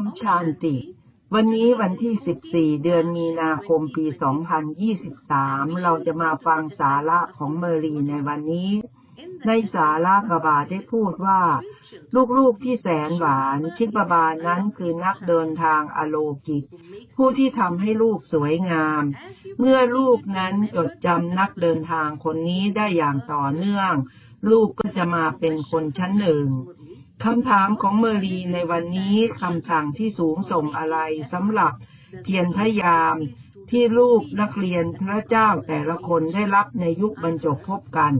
มชานติ วันนี้วันที่ 14 เดือนมีนาคมปี 2023 เราจะมาฟังสาระของเมรีในวันนี้ ในสาระกบาได้พูดว่า ลูกๆที่แสนหวานชิกบาบานั้นคือนักเดินทางอโลกิกผู้ที่ทำให้ลูกสวยงาม เมื่อลูกนั้นจดจำนักเดินทางคนนี้ได้อย่างต่อเนื่อง ลูกก็จะมาเป็นคนชั้นหนึ่ง คำถามของเมอรีในวันนี้คำสั่งที่สูงส่งอะไรสำหรับเพียรพยายามที่ลูกนักเรียนพระเจ้าแต่ละคนได้รับในยุคบรรจบพบกัน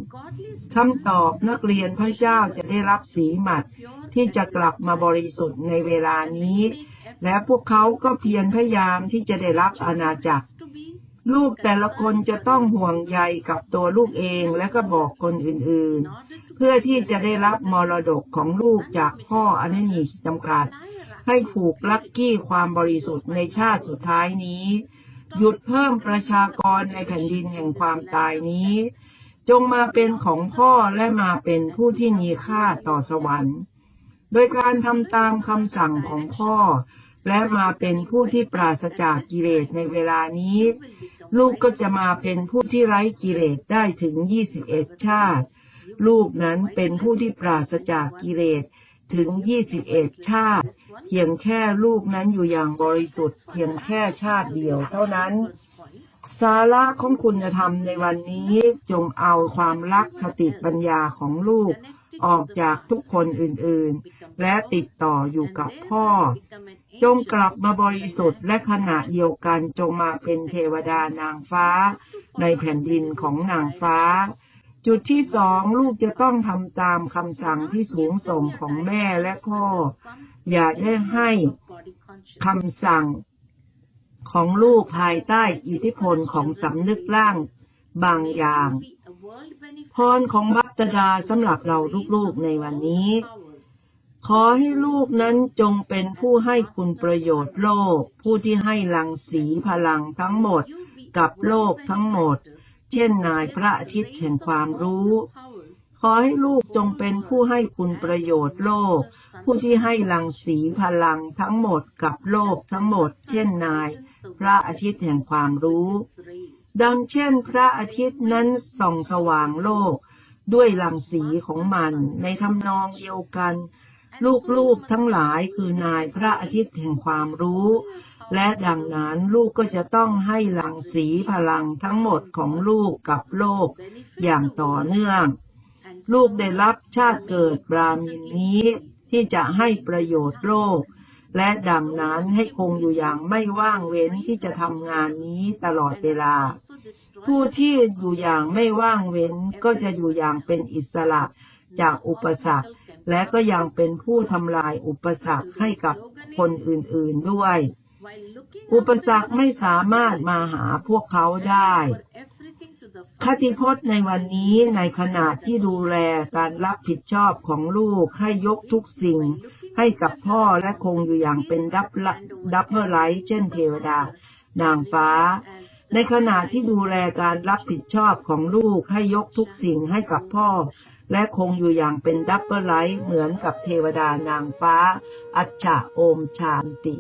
คำตอบนักเรียนพระเจ้าจะได้รับสีหมัดที่จะกลับมาบริสุทธิ์ในเวลานี้ และพวกเขาก็เพียรพยายามที่จะได้รับอาณาจักร ลูกแต่ละคนจะต้องห่วงใยกับตัวลูกเองและก็บอกคนอื่นๆ เพื่อที่จะได้รับมรดกของลูกจากพ่ออันนี้จำกัด ให้ผูกลักกี้ความบริสุทธิ์ในชาติสุดท้ายนี้ หยุดเพิ่มประชากรในแผ่นดินแห่งความตายนี้ จงมาเป็นของพ่อและมาเป็นผู้ที่มีค่าต่อสวรรค์ โดยการทำตามคำสั่งของพ่อและมาเป็นผู้ที่ปราศจากกิเลสในเวลานี้ ลูกก็จะมาเป็นผู้ที่ไร้กิเลสได้ถึง 21 ชาติ ลูกนั้นเป็นผู้ที่ปราศจากกิเลสถึง 21 ชาติ เพียงแค่ลูกนั้นอยู่อย่างบริสุทธิ์ เพียงแค่ชาติเดียวเท่านั้น สาระของคุณธรรมในวันนี้จงเอาความรักสติปัญญาของลูก ออกจากทุกคนอื่นๆ และติดต่ออยู่กับพ่อ จงกลับมาบริสุทธิ์และขณะเดียวกันจงมาเป็นเทวดานางฟ้า ในแผ่นดินของนางฟ้า จุดที่สองลูกจะต้องทำตามคำสั่งที่สูงส่งของแม่และพ่อ อย่าได้ให้คำสั่งของลูกภายใต้อิทธิพลของสำนึกร่างบางอย่าง พรของบัตดาสำหรับเราลูกๆในวันนี้ ขอให้ลูกนั้นจงเป็นผู้ให้คุณประโยชน์โลก ผู้ที่ให้ลังสีพลังทั้งหมดกับโลกทั้งหมด เช่นนายพระอาทิตย์แห่งความรู้ ขอให้ลูกจงเป็นผู้ให้คุณประโยชน์โลก ผู้ที่ให้ลังสีพลังทั้งหมดกับโลกทั้งหมด เช่นนาย พระอาทิตย์แห่งความรู้ ดังเช่นพระอาทิตย์นั้นส่องสว่างโลกด้วยลังสีของมันในทำนองเดียวกัน ลูกๆทั้งหลายคือนายพระอาทิตย์แห่งความรู้ และดังนั้นลูกก็จะต้องให้ลังสีพลังทั้งหมดของลูกกับโลกอย่างต่อเนื่อง ลูกได้รับชาติเกิดบรามินนี้ที่จะให้ประโยชน์โลก และดังนั้นให้คงอยู่อย่างไม่ว่างเว้นที่จะทำงานนี้ตลอดเวลา ผู้ที่อยู่อย่างไม่ว่างเว้นก็จะอยู่อย่างเป็นอิสระจากอุปสรรค และก็ยังเป็นผู้ทำลายอุปสรรคให้กับคนอื่นๆด้วย อุปสรรคไม่สามารถมาหาพวกเขาได้คติพจน์ในวันนี้ในขณะที่ดูแลการรับผิดชอบของลูกให้ยกทุกสิ่ง ให้กับพ่อและคงอยู่อย่างเป็นดับดับเบิลไลท์เช่นเทวดา นางฟ้า ในขณะที่ดูแลการรับผิดชอบของลูกให้ยกทุกสิ่งให้กับพ่อ และคงอยู่อย่างเป็นดับเบิลไลท์เหมือนกับเทวดานางฟ้า อัจฉาโอมชานติ